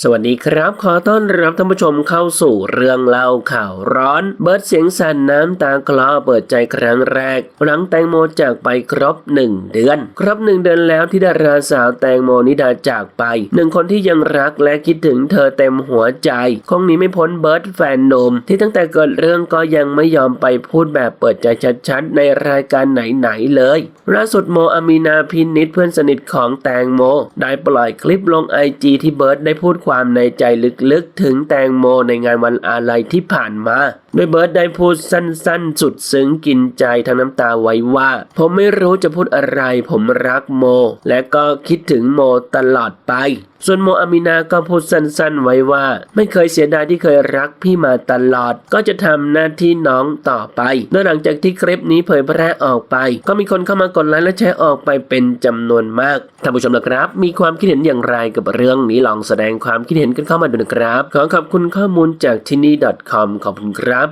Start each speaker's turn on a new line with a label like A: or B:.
A: สวัสดีครับ ขอต้อนรับท่านผู้ชมเข้าสู่เรื่องเล่าข่าวร้อน เบิร์ดเสียงสั่นน้ำตาคลอเปิดใจครั้งแรก หลังแตงโมจากไปครบหนึ่งเดือน ครบหนึ่งเดือนแล้วที่ดาราสาวแตงโมนิดาจากไปหนึ่งคนที่ยังรักและคิดถึงเธอเต็มหัวใจ คงหนีไม่พ้นเบิร์ดแฟนหนุ่มที่ตั้งแต่เกิดเรื่องก็ยังไม่ยอมไปพูดแบบเปิดใจชัดๆในรายการไหนๆเลยล่าสุดโมอามีนาพินิษเพื่อนสนิทของแตงโม ได้ปล่อยคลิปลงไอจีที่เบิร์ดได้พูดความในใจลึกๆ ถึงแตงโมในงานวันอาลัยที่ผ่านมา โดยเบิร์ดได้พูดสั้นๆ สุดซึ้งกินใจทั้งน้ำตาไว้ว่า ผมไม่รู้จะพูดอะไร ผมรักโม และก็คิดถึงโมตลอดไป ส่วนโมอามินาก็พูดสั้นๆ ไว้ว่า ไม่เคยเสียดายที่เคยรักพี่มาตลอด ก็จะทำหน้าที่น้องต่อไปโดยหลังจากที่คลิปนี้เผยแพร่ออกไป ก็มีคนเข้ามากดไลค์และแชร์ออกไปเป็นจำนวนมากท่านผู้ชมนะครับ มีความคิดเห็นอย่างไรกับเรื่องนี้ลองแสดงความความคิดเห็นกันเข้ามาดูนะครับ ขอขอบคุณข้อมูลจากที่นี่ .com ขอบคุณครับ